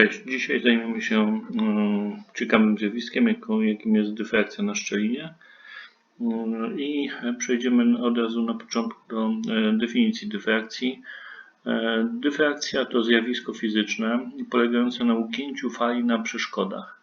Cześć, dzisiaj zajmiemy się mm, ciekawym zjawiskiem, jakim jest dyfrakcja na szczelinie. Mm, I przejdziemy od razu na początku do e, definicji dyfrakcji. E, Dyfrakcja to zjawisko fizyczne polegające na ugięciu fali na przeszkodach.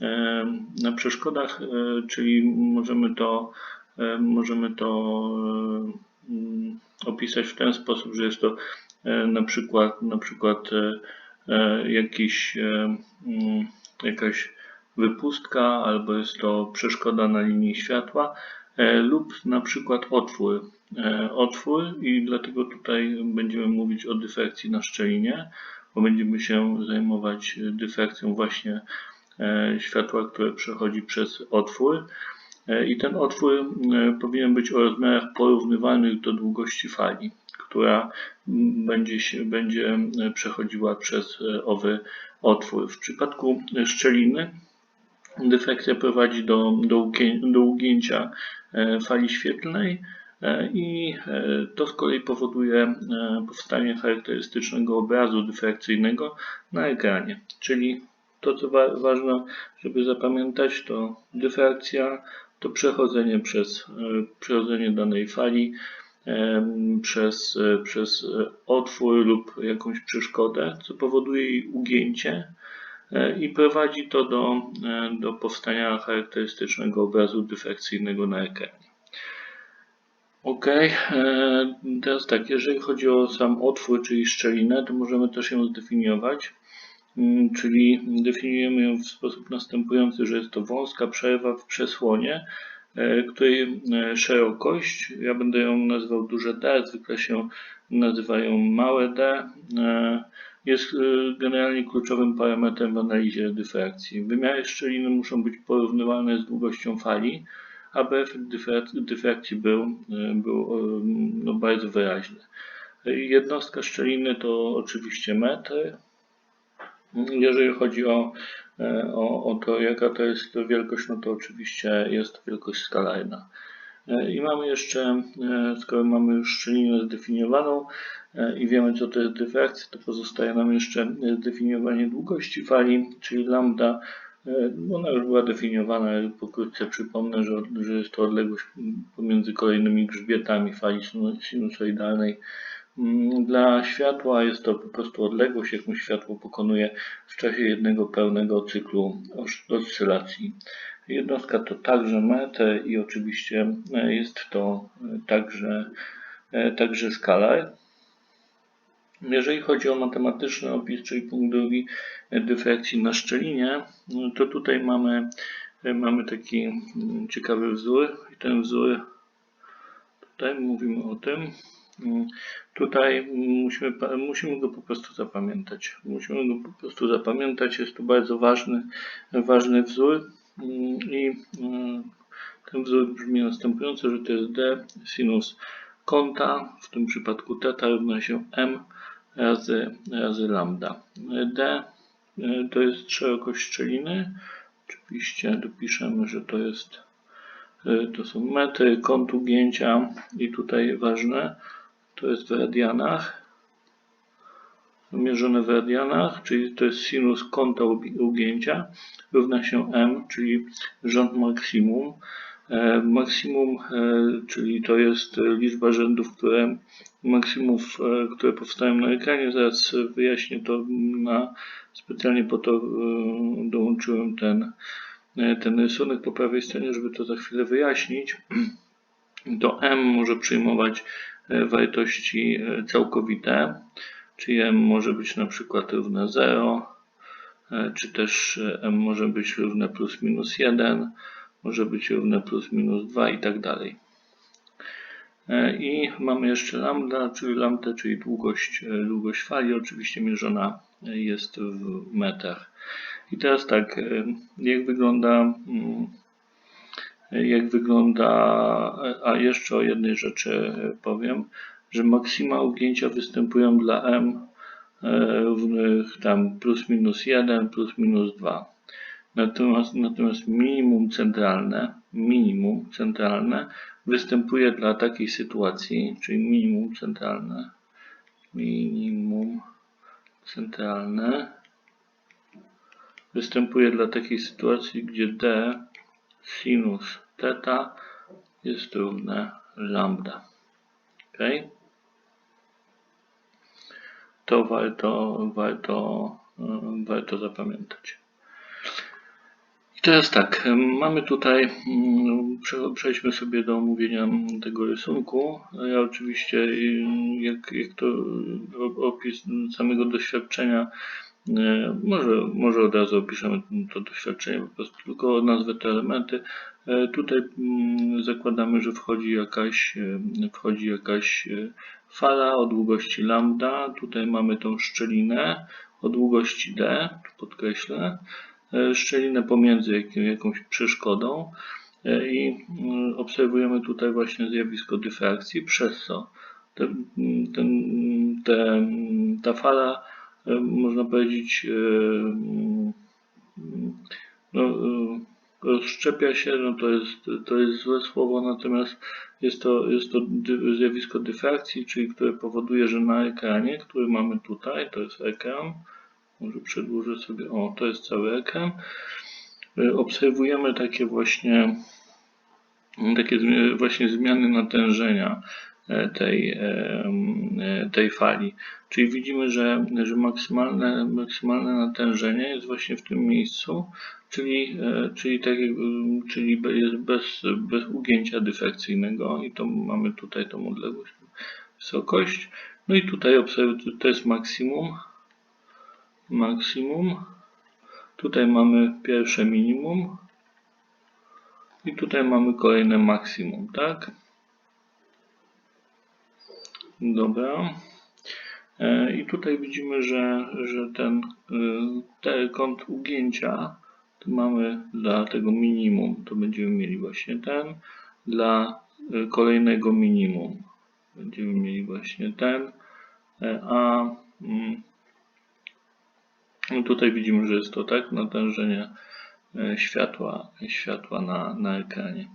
E, Na przeszkodach, czyli możemy to, możemy to mm, opisać w ten sposób, że jest to na przykład, na przykład jakiś, e, mm, jakaś wypustka, albo jest to przeszkoda na linii światła, e, lub na przykład otwór. E, Otwór i dlatego tutaj będziemy mówić o dyfrakcji na szczelinie, bo będziemy się zajmować dyfrakcją właśnie e, światła, które przechodzi przez otwór. E, I ten otwór e, powinien być o rozmiarach porównywalnych do długości fali, która będzie, się, będzie e, przechodziła przez owy otwór. W przypadku szczeliny dyfrakcja prowadzi do, do, do ugięcia fali świetlnej i to z kolei powoduje powstanie charakterystycznego obrazu dyfrakcyjnego na ekranie. Czyli to, co wa- ważne, żeby zapamiętać, to dyfrakcja to przechodzenie przez e, przechodzenie danej fali em, przez, e, przez e, otwór lub jakąś przeszkodę, co powoduje jej ugięcie e, i prowadzi to do, e, do powstania charakterystycznego obrazu dyfrakcyjnego na ekranie. Ok, teraz tak, jeżeli chodzi o sam otwór, czyli szczelinę, to możemy też ją zdefiniować. Mm, Czyli definiujemy ją w sposób następujący, że jest to wąska przerwa w przesłonie, e, której e, szerokość, ja będę ją nazywał duże D, zwykle się nazywają małe d, e, jest generalnie kluczowym parametrem w analizie dyfrakcji. Wymiary szczeliny muszą być porównywalne z długością fali, aby efekt dyfrak- dyfrakcji był, był no, bardzo wyraźny. Jednostka szczeliny to oczywiście metry. Jeżeli chodzi o, e, o, o to, jaka to jest wielkość, no to oczywiście jest wielkość skalarna. E, I mamy jeszcze, e, skoro mamy już szczelinę zdefiniowaną i wiemy, co to jest dyfrakcja, to pozostaje nam jeszcze zdefiniowanie długości fali, czyli lambda. Ona już była definiowana, pokrótce przypomnę, że, że jest to odległość pomiędzy kolejnymi grzbietami fali sinu- sinusoidalnej. Mm, Dla światła jest to po prostu odległość, jaką światło pokonuje w czasie jednego pełnego cyklu os- oscylacji. Jednostka to także metr i oczywiście e, jest to e, także, e, także skalar. Jeżeli chodzi o matematyczny opis, czyli punkt drugi dyfrakcji na szczelinie, no to tutaj mamy, mamy taki mm, ciekawy wzór i ten wzór, tutaj mówimy o tym, Tutaj musimy, musimy go po prostu zapamiętać. Musimy go po prostu zapamiętać. Jest to bardzo ważny, ważny wzór Mm, i mm, ten wzór brzmi następująco, że to jest d sinus kąta, w tym przypadku θ równa się m razy, razy lambda. d e, to jest szerokość szczeliny. Oczywiście dopiszemy, że to jest e, to są metry, kąt ugięcia i tutaj ważne, to jest w radianach, mierzone w radianach, czyli to jest sinus kąta ugięcia, równa się m, czyli rząd maksimum. E, Maksimum, e, czyli to jest liczba rzędów, które maksimów, e, które powstają na ekranie. Zaraz wyjaśnię to na specjalnie po to e, dołączyłem ten, e, ten rysunek po prawej stronie, żeby to za chwilę wyjaśnić. To m może przyjmować wartości e, całkowite, czyli m może być na przykład równe 0, e, czy też e, m może być równe plus minus 1, może być równe plus minus 2 i tak dalej. E, I mamy jeszcze lambda, czyli lambda, czyli długość, e, długość fali, oczywiście mierzona e, jest w metrach. I teraz tak, e, jak wygląda mm, jak wygląda, a jeszcze o jednej rzeczy powiem, że maksima ugięcia występują dla m e, równych tam plus minus 1, plus minus 2. Natomiast, natomiast minimum centralne, minimum centralne występuje dla takiej sytuacji, czyli minimum centralne, minimum centralne występuje dla takiej sytuacji, gdzie d sinus theta jest równe lambda. Ok? To warto, warto, y, warto zapamiętać. I teraz tak, mamy tutaj, mm, przejdźmy sobie do omówienia tego rysunku. Ja oczywiście, jak, jak to opis samego doświadczenia E, może, może od razu opiszemy to doświadczenie, po prostu tylko nazwę te elementy. E, tutaj mm, zakładamy, że wchodzi jakaś, e, wchodzi jakaś fala o długości lambda. Tutaj mamy tą szczelinę o długości d, podkreślę, szczelinę pomiędzy jakąś przeszkodą i mm, obserwujemy tutaj właśnie zjawisko dyfrakcji, przez co ten, ten, te, ta fala E, można powiedzieć, e, no, e, rozszczepia się, no to jest, to jest złe słowo, natomiast jest to, jest to zjawisko dyfrakcji, czyli które powoduje, że na ekranie, który mamy tutaj, to jest ekran, może przedłużę sobie, o, to jest cały ekran, obserwujemy takie właśnie takie właśnie zmiany natężenia. E, tej, e, e, tej fali. Czyli widzimy, że, że maksymalne, maksymalne natężenie jest właśnie w tym miejscu, czyli, czyli, tak, czyli jest bez, bez ugięcia dyfrakcyjnego i to mamy tutaj tą odległość, wysokość. No i tutaj obserwuję, to jest maksimum, maksimum. Tutaj mamy pierwsze minimum i tutaj mamy kolejne maksimum, tak? Dobra. E, I tutaj widzimy, że, że ten, e, ten kąt ugięcia to mamy dla tego minimum, to będziemy mieli właśnie ten, dla e, kolejnego minimum będziemy mieli właśnie ten, a mm, tutaj widzimy, że jest to tak natężenie światła, światła na, na ekranie.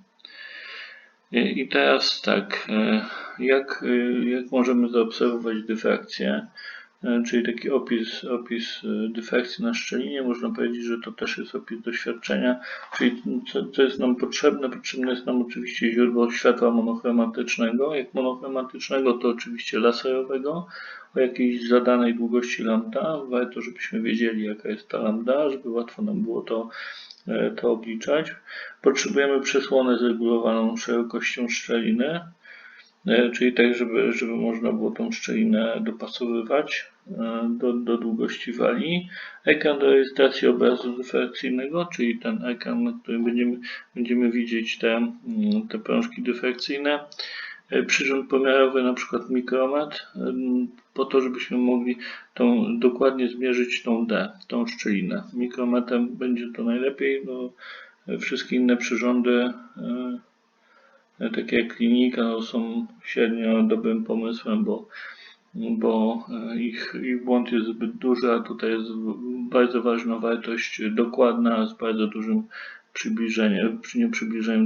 I teraz tak, e, jak, e, jak możemy zaobserwować dyfrakcję, e, czyli taki opis, opis dyfrakcji na szczelinie, można powiedzieć, że to też jest opis doświadczenia, czyli co, co jest nam potrzebne? Potrzebne jest nam oczywiście źródło światła monochromatycznego. Jak monochromatycznego, to oczywiście laserowego, o jakiejś zadanej długości lambda. Warto, żebyśmy wiedzieli, jaka jest ta lambda, żeby łatwo nam było to to obliczać. Potrzebujemy przesłonę zregulowaną szerokością szczeliny, e, czyli tak, żeby, żeby można było tą szczelinę dopasowywać e, do, do długości wali. Ekran do rejestracji obrazu dyfrakcyjnego, czyli ten ekran, na którym będziemy, będziemy widzieć te, mm, te prążki dyfrakcyjne. E, przyrząd pomiarowy, na przykład mikrometr, e, po to, żebyśmy mogli tą, dokładnie zmierzyć tą D, tą szczelinę. Mikrometrem będzie to najlepiej, bo wszystkie inne przyrządy, e, takie jak klinika, no, są średnio dobrym pomysłem, bo, bo ich, ich błąd jest zbyt duży, a tutaj jest bardzo ważna wartość dokładna z bardzo dużym przybliżeniem, nie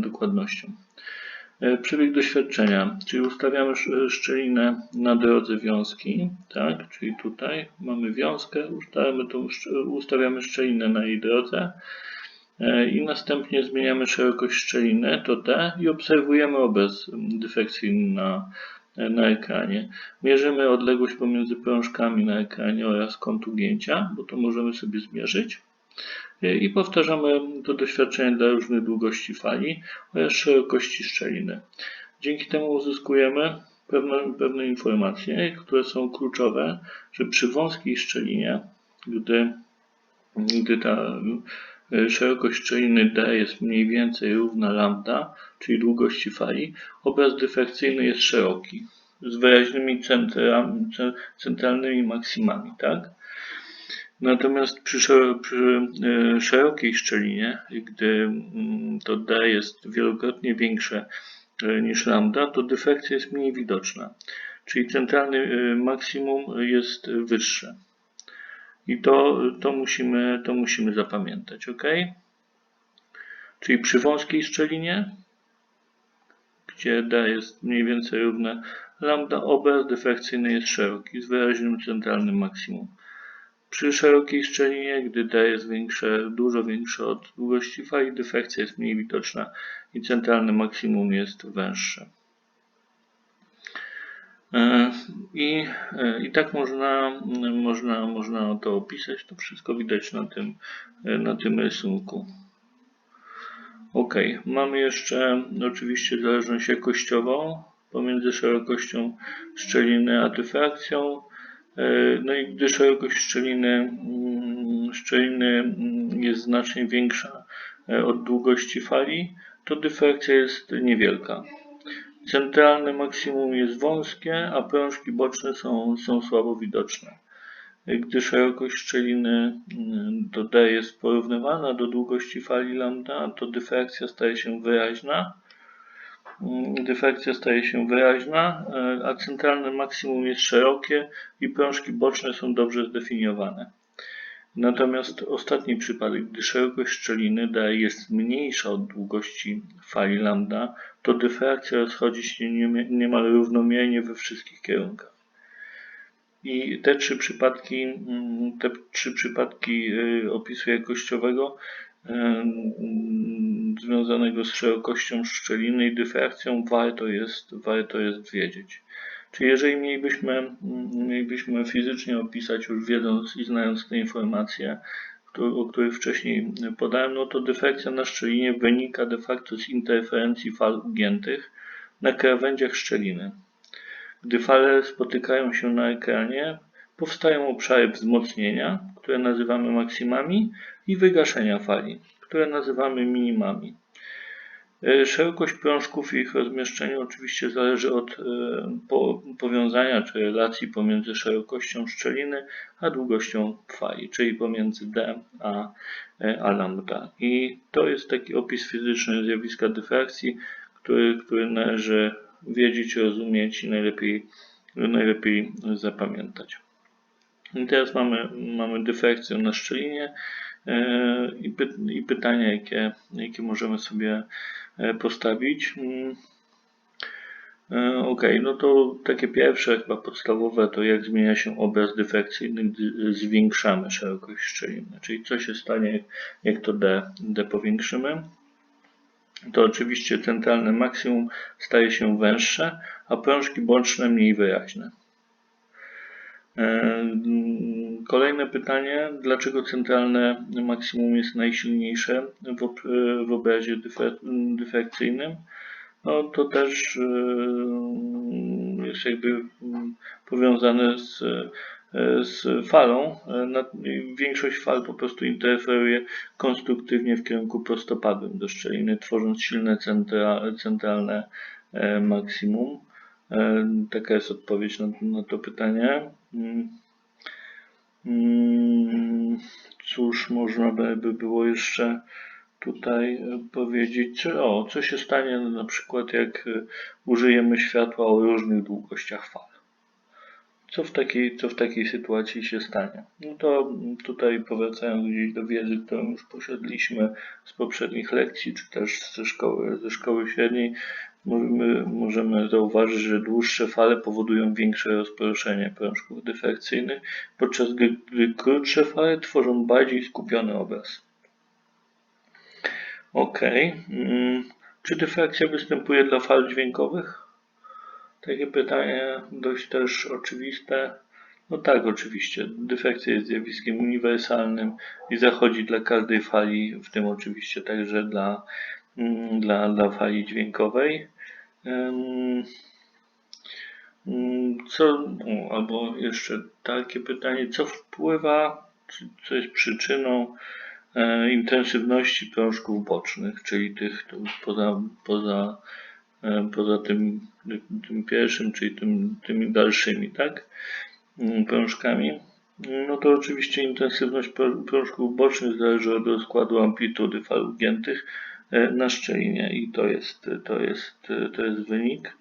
dokładnością. E, przebieg doświadczenia, czyli ustawiamy szczelinę na drodze wiązki, tak, czyli tutaj mamy wiązkę, ustawiamy, tą, ustawiamy szczelinę na jej drodze e, i następnie zmieniamy szerokość szczeliny, to D i obserwujemy obraz dyfekcyjny na, na ekranie. Mierzymy odległość pomiędzy prążkami na ekranie oraz kąt ugięcia, bo to możemy sobie zmierzyć i powtarzamy to doświadczenie dla różnych długości fali oraz szerokości szczeliny. Dzięki temu uzyskujemy pewne, pewne informacje, które są kluczowe, że przy wąskiej szczelinie, gdy, gdy ta e, szerokość szczeliny D jest mniej więcej równa lambda, czyli długości fali, obraz dyfrakcyjny jest szeroki, z wyraźnymi centralnymi maksimami. Tak? Natomiast przy, przy e, szerokiej szczelinie, gdy mm, to D jest wielokrotnie większe e, niż lambda, to dyfekcja jest mniej widoczna, czyli centralny e, maksimum jest wyższe. I to, to, musimy, to musimy zapamiętać, ok? Czyli przy wąskiej szczelinie, gdzie D jest mniej więcej równe lambda, obraz dyfrakcyjny jest szeroki z wyraźnym centralnym maksimum. Przy szerokiej szczelinie, gdy D jest większe, dużo większe od długości fali, dyfekcja jest mniej widoczna i centralne maksimum jest węższe. E, I, e, I tak można, można, można to opisać. To wszystko widać na tym, na tym rysunku. Ok, mamy jeszcze oczywiście zależność jakościową pomiędzy szerokością szczeliny a dyfrakcją. E, no i gdy szerokość szczeliny, mm, szczeliny mm, jest znacznie większa od długości fali, to dyfrakcja jest niewielka. Centralne maksimum jest wąskie, a prążki boczne są, są słabo widoczne. Gdy szerokość szczeliny mm, do D jest porównywana do długości fali lambda, to dyfrakcja staje się wyraźna. Mm, dyfrakcja staje się wyraźna, e, a centralne maksimum jest szerokie i prążki boczne są dobrze zdefiniowane. Natomiast ostatni przypadek, gdy szerokość szczeliny D jest mniejsza od długości fali lambda, to dyfrakcja rozchodzi się niemal równomiernie we wszystkich kierunkach. I te trzy przypadki, mm, te trzy przypadki y, opisu jakościowego związanego z szerokością szczeliny i dyfrakcją warto jest, warto jest wiedzieć. Czyli jeżeli mielibyśmy, mielibyśmy fizycznie opisać, już wiedząc i znając te informacje, o których wcześniej podałem, no to defekcja na szczelinie wynika de facto z interferencji fal ugiętych na krawędziach szczeliny. Gdy fale spotykają się na ekranie, powstają obszary wzmocnienia, które nazywamy maksimami, i wygaszenia fali, które nazywamy minimami. E, szerokość prążków i ich rozmieszczenie oczywiście zależy od e, powiązania czy relacji pomiędzy szerokością szczeliny a długością fali, czyli pomiędzy D a, e, a lambda. I to jest taki opis fizyczny zjawiska dyfrakcji, który, który należy wiedzieć, rozumieć i najlepiej, najlepiej zapamiętać. I teraz mamy, mamy dyfrakcję na szczelinie i, py, i pytania, jakie, jakie możemy sobie E, postawić. Mm. E, ok, no to takie pierwsze, chyba podstawowe, to jak zmienia się obraz dyfekcyjny, gdy zwiększamy szerokość szczeliny. Czyli co się stanie, jak to D, D powiększymy. To oczywiście centralne maksimum staje się węższe, a prążki boczne mniej wyraźne. E, kolejne pytanie, dlaczego centralne maksimum jest najsilniejsze w, w obrazie dyfrakcyjnym? No, to też e, jest jakby powiązane z, z falą. Większość fal po prostu interferuje konstruktywnie w kierunku prostopadłym do szczeliny, tworząc silne centra, centralne e, maksimum. Taka jest odpowiedź na, na to pytanie. Mm. Mm. Cóż można by było jeszcze tutaj e, powiedzieć? O, co się stanie na przykład jak e, użyjemy światła o różnych długościach fal? Co w takiej, co w takiej sytuacji się stanie? No to tutaj powracając gdzieś do wiedzy, którą już posiadliśmy z poprzednich lekcji, czy też ze szkoły, ze szkoły średniej, możemy, możemy zauważyć, że dłuższe fale powodują większe rozproszenie prążków dyfrakcyjnych, podczas gdy krótsze fale tworzą bardziej skupiony obraz. Ok. Hmm. Czy dyfrakcja występuje dla fal dźwiękowych? Takie pytanie dość też oczywiste. No tak, oczywiście. Dyfrakcja jest zjawiskiem uniwersalnym i zachodzi dla każdej fali, w tym oczywiście także dla, mm, dla, dla fali dźwiękowej. Co, albo jeszcze takie pytanie, co wpływa, co jest przyczyną e, intensywności prążków bocznych, czyli tych poza, poza, e, poza tym, tym pierwszym, czyli tym, tymi dalszymi, tak, mm, prążkami. No to oczywiście intensywność prążków bocznych zależy od rozkładu amplitudy fal ugiętych na szczelinie i to jest, to jest, to jest wynik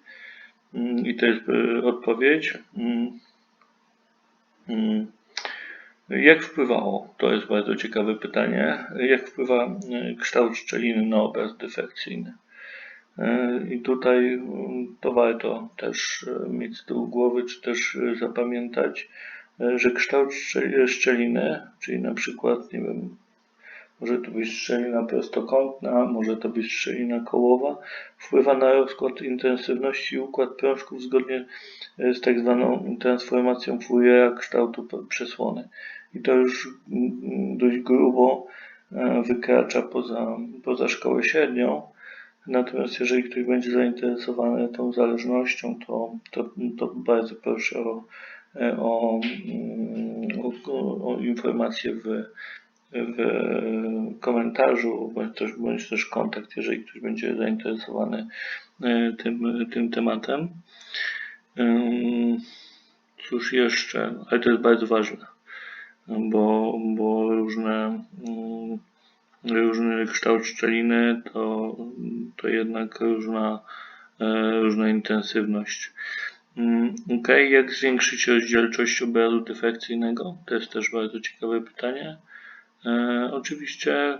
mm, i to jest e, odpowiedź. Mm, mm. Jak wpływało? To jest bardzo ciekawe pytanie. Jak wpływa e, kształt szczeliny na obraz dyfekcyjny? I tutaj to warto też mieć z tyłu głowy, czy też zapamiętać, e, że kształt szczel- szczeliny, czyli na przykład, nie wiem, może to być szczelina prostokątna, może to być szczelina kołowa, wpływa na rozkład intensywności i układ prążków zgodnie e, z tak zwaną transformacją Fouriera kształtu przesłony. I to już mm, dość grubo e, wykracza poza, poza szkołę średnią. Natomiast jeżeli ktoś będzie zainteresowany tą zależnością, to, to, to bardzo proszę o, e, o, mm, o, o informacje w, w komentarzu, bądź też, bądź też kontakt, jeżeli ktoś będzie zainteresowany e, tym, tym tematem. Cóż jeszcze, ale to jest bardzo ważne, bo, bo różne, różny kształt szczeliny to, to jednak różna, e, różna intensywność. Ok, jak zwiększyć rozdzielczość obrazu dyfrakcyjnego? To jest też bardzo ciekawe pytanie. E, oczywiście e,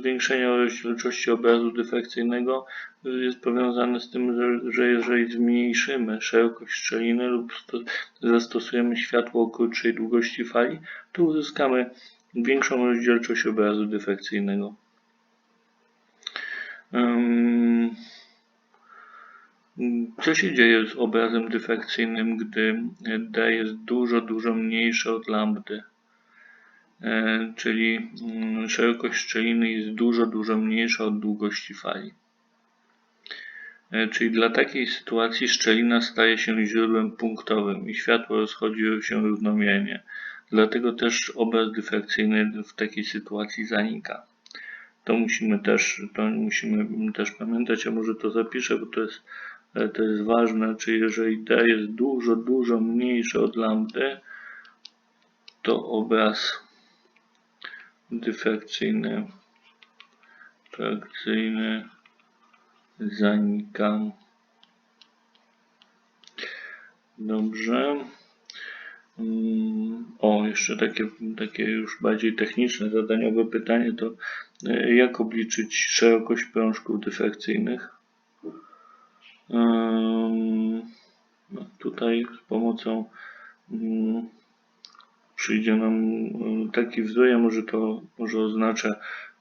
zwiększenie rozdzielczości obrazu dyfrakcyjnego e, jest powiązane z tym, że, że jeżeli zmniejszymy szerokość szczeliny lub sto, zastosujemy światło o krótszej długości fali, to uzyskamy większą rozdzielczość obrazu dyfrakcyjnego. Co się dzieje z obrazem dyfrakcyjnym, gdy D jest dużo, dużo mniejsze od lambdy? E, czyli mm, szerokość szczeliny jest dużo, dużo mniejsza od długości fali. E, Czyli dla takiej sytuacji szczelina staje się źródłem punktowym i światło rozchodzi się równomiernie. Dlatego też obraz dyfrakcyjny w takiej sytuacji zanika. To musimy też, to musimy też pamiętać, a może to zapiszę, bo to jest, e, to jest ważne, czyli jeżeli D jest dużo, dużo mniejszy od lambdy, to obraz dyfrakcyjny, frakcyjny zanika. Dobrze. Mm, O, jeszcze takie, takie już bardziej techniczne, zadaniowe pytanie to e, jak obliczyć szerokość prążków dyfrakcyjnych? No, Tutaj z pomocą mm, przyjdzie nam y, taki wzór, może to może oznaczę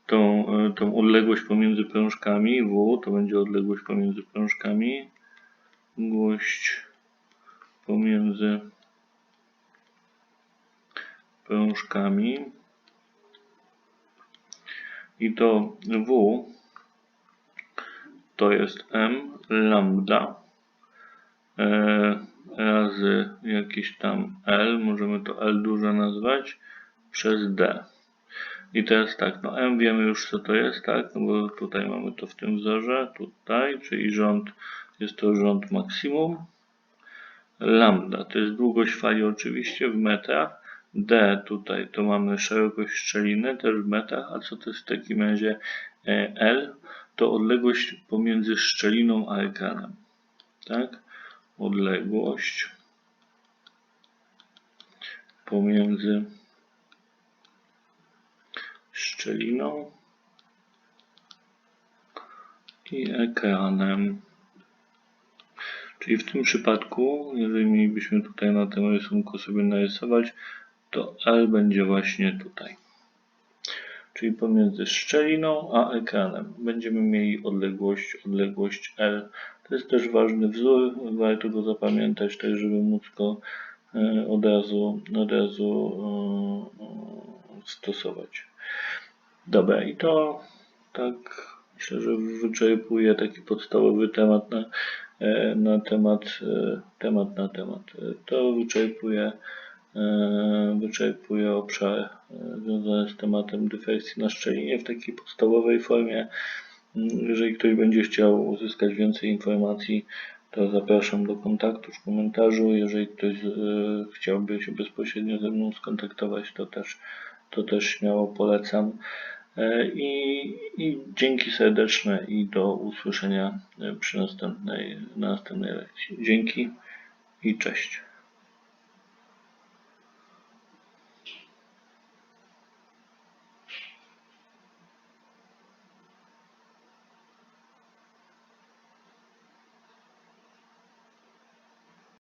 tą, y, tą odległość pomiędzy prążkami. W to będzie odległość pomiędzy prążkami. Odległość pomiędzy prążkami. I to W to jest M lambda e, razy jakieś tam L, możemy to L duże nazwać, przez D. I teraz tak, no M wiemy już co to jest, tak, no bo tutaj mamy to w tym wzorze, tutaj, czyli rząd, jest to rząd maksimum. Lambda to jest długość fali oczywiście w metrach. D tutaj to mamy szerokość szczeliny też w metrach, a co to jest w takim razie e, L? To odległość pomiędzy szczeliną a ekranem. Tak? Odległość pomiędzy szczeliną i ekranem. Czyli w tym przypadku, jeżeli mielibyśmy tutaj na tym rysunku sobie narysować, to L będzie właśnie tutaj. Czyli pomiędzy szczeliną a ekranem będziemy mieli odległość, odległość L. To jest też ważny wzór, warto go zapamiętać, tak żeby móc go e, od razu, od razu e, e, stosować. Dobra, i to tak myślę, że wyczerpuje taki podstawowy temat na, na temat, temat na temat. To wyczerpuje, wyczerpuje obszar związany z tematem dyfekcji na szczelinie w takiej podstawowej formie. Jeżeli ktoś będzie chciał uzyskać więcej informacji, to zapraszam do kontaktu w komentarzu. Jeżeli ktoś e, chciałby się bezpośrednio ze mną skontaktować, to też, to też śmiało polecam. E, I, I dzięki serdeczne i do usłyszenia e, przy następnej, na następnej lekcji. Dzięki i cześć.